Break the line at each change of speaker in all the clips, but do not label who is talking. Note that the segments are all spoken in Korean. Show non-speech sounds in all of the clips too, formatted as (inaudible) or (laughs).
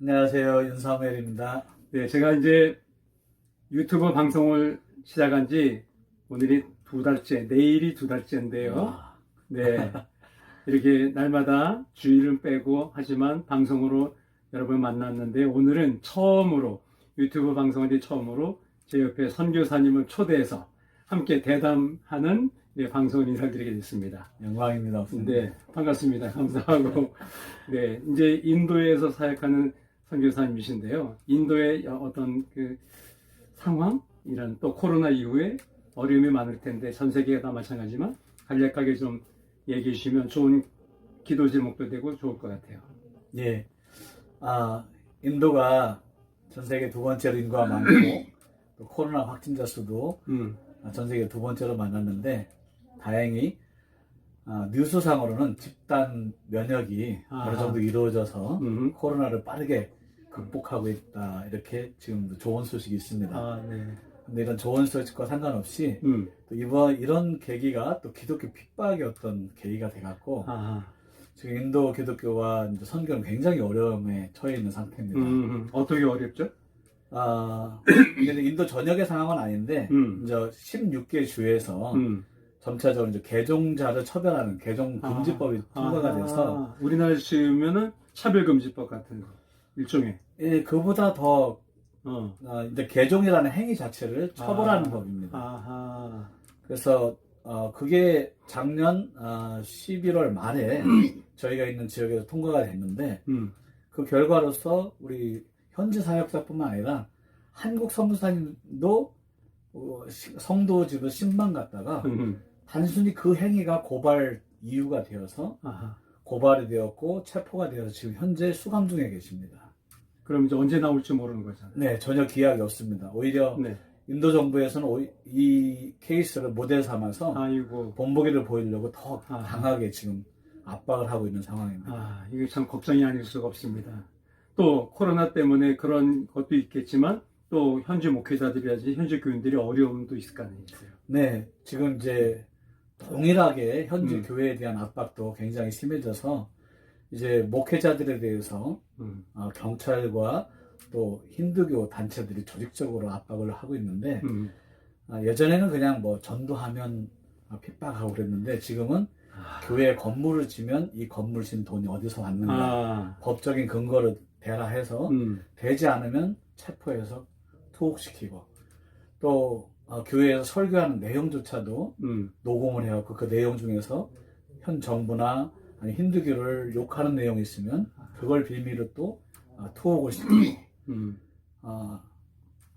안녕하세요. 윤사멜입니다.
네, 제가 이제 유튜브 방송을 시작한 지 오늘이 두 달째, 내일이 두 달째인데요.
와,
네. 이렇게 날마다 주일은 빼고 하지만 방송으로 여러분 만났는데 오늘은 처음으로 유튜브 방송한 지 처음으로 제 옆에 선교사님을 초대해서 함께 대담하는 네, 방송을 인사드리게 됐습니다.
영광입니다.
네, 반갑습니다. 감사하고. 네, 이제 인도에서 사역하는 선교사님이신데요. 인도의 어떤 그 상황, 이런 또 코로나 이후에 어려움이 많을 텐데 전 세계가 다 마찬가지지만 간략하게 좀 얘기해 주시면 좋은 기도 제목도 되고 좋을 것 같아요.
예. 아, 인도가 전 세계 두 번째로 인구가 많고 (laughs) 또 코로나 확진자 수도
음,
전 세계 두 번째로 많았는데 다행히 아, 뉴스상으로는 집단 면역이
아하.
어느 정도 이루어져서
음,
코로나를 빠르게 극복하고 있다 이렇게 지금도 좋은 소식이 있습니다.
아, 네.
근데 이런 좋은 소식과 상관없이
음,
또 이번 이런 계기가 또 기독교 핍박의 어떤 계기가 돼갖고
아,
지금 인도 기독교와 이제 선교는 굉장히 어려움에 처해 있는 상태입니다.
음, 음, 어떻게 어렵죠?
아, 이게 인도 전역의 상황은 아닌데
음,
이제 16개 주에서
음.
점차적으로 이제 개종자를 처벌하는 개종 금지법이 통과가
아,
돼서
우리나라에 치면은 차별금지법 같은 거 일종의
예, 그보다 더
어.
어, 이제 개종이라는 행위 자체를 처벌하는
아.
법입니다.
아하.
그래서 어, 그게 작년 어, 11월 말에 저희가 있는 지역에서 통과가 됐는데
음.
그 결과로서 우리 현지 사역자뿐만 아니라 한국 선교사님도 어, 시- 성도 집을 10만 갔다가
음.
단순히 그 행위가 고발 이유가 되어서
아하.
고발이 되었고 체포가 되어서 지금 현재 수감 중에 계십니다.
그럼 이제 언제 나올지 모르는 거잖아요.
네, 전혀 기약이 없습니다. 오히려
네.
인도 정부에서는 오히- 이 케이스를 모델 삼아서
아이고.
본보기를 보이려고 더
아.
강하게 지금 압박을 하고 있는 상황입니다.
아, 이게 참 걱정이 아닐 수가 없습니다. 또 코로나 때문에 그런 것도 있겠지만 또 현지 목회자들이라든지 현지 교인들이 어려움도 있을 거 아니겠어요.
네, 지금 이제 동일하게 현지
음.
교회에 대한 압박도 굉장히 심해져서 이제 목회자들에 대해서
음.
어, 경찰과 또 힌두교 단체들이 조직적으로 압박을 하고 있는데
음.
아, 예전에는 그냥 뭐 전도하면 아, 핍박하고 그랬는데 지금은
아.
교회 건물을 지면 이 건물 진 돈이 어디서 왔는가
아.
법적인 근거를 대라 해서
음.
되지 않으면 체포해서 투옥시키고 또 어, 교회에서 설교하는 내용조차도
음.
녹음을 해갖고 그 내용 중에서 현 정부나 아니 힌두교를 욕하는 내용이 있으면 그걸 빌미로 또 어, 투옥을 시키고
음.
어,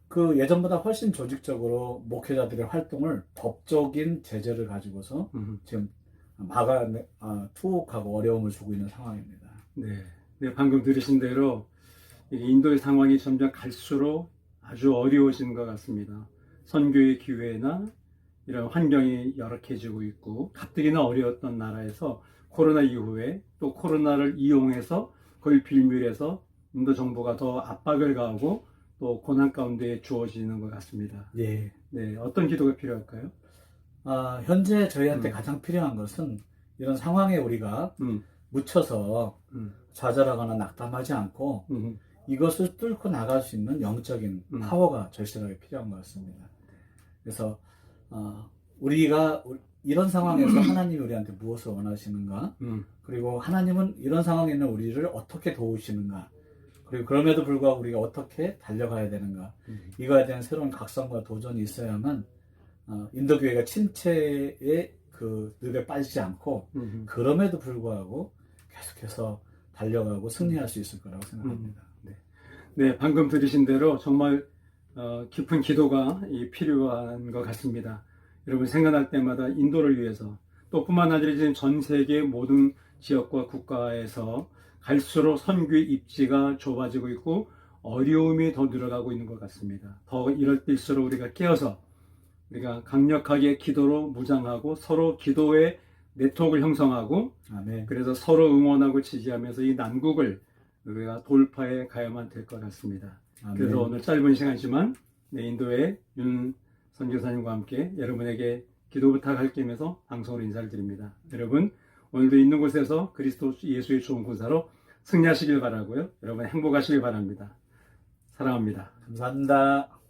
그 예전보다 훨씬 조직적으로 목회자들의 활동을 법적인 제재를 가지고서
음.
지금 막아 어, 투옥하고 어려움을 주고 있는 상황입니다.
네. 네, 방금 들으신 대로 이 인도의 상황이 점점 갈수록 아주 어려워지는 것 같습니다. 선교의 기회나 이런 환경이 열악해지고 있고 가뜩이나 어려웠던 나라에서 코로나 이후에 또 코로나를 이용해서 그걸 빌미해서 인도 정부가 더 압박을 가하고 또 고난 가운데 주어지는 것 같습니다.
예.
네, 어떤 기도가 필요할까요?
아, 현재 저희한테
음.
가장 필요한 것은 이런 상황에 우리가
음,
묻혀서
음,
좌절하거나 낙담하지 않고
음,
이것을 뚫고 나갈 수 있는 영적인
음.
파워가 절실하게 필요한 것 같습니다. 그래서 어, 우리가 우- 이런 상황에서 하나님이 우리한테 무엇을 원하시는가
음,
그리고 하나님은 이런 상황에 있는 우리를 어떻게 도우시는가 그리고 그럼에도 불구하고 우리가 어떻게 달려가야 되는가
음.
이거에 대한 새로운 각성과 도전이 있어야만 어, 인도교회가 침체의 그 늪에 빠지지 않고
음.
그럼에도 불구하고 계속해서 달려가고 승리할 수 있을 거라고 생각합니다.
네, 방금 들으신 대로 정말 어, 깊은 기도가 이 필요한 것 같습니다. 여러분 생각날 때마다 인도를 위해서 또 뿐만 아니라 지금 전 세계 모든 지역과 국가에서 갈수록 선교의 입지가 좁아지고 있고 어려움이 더 늘어가고 있는 것 같습니다. 더 이럴 때일수록 우리가 깨어서 우리가 강력하게 기도로 무장하고 서로 기도의 네트워크를 형성하고
아멘.
그래서 서로 응원하고 지지하면서 이 난국을 우리가 돌파해 가야만 될 것 같습니다.
아멘.
그래서 오늘 짧은 시간이지만 네, 인도의 윤 선교사님과 함께 여러분에게 기도 부탁할 겸해서 방송으로 인사를 드립니다. 여러분 오늘도 있는 곳에서 그리스도 예수의 좋은 군사로 승리하시길 바라고요. 여러분 행복하시길 바랍니다. 사랑합니다.
감사합니다.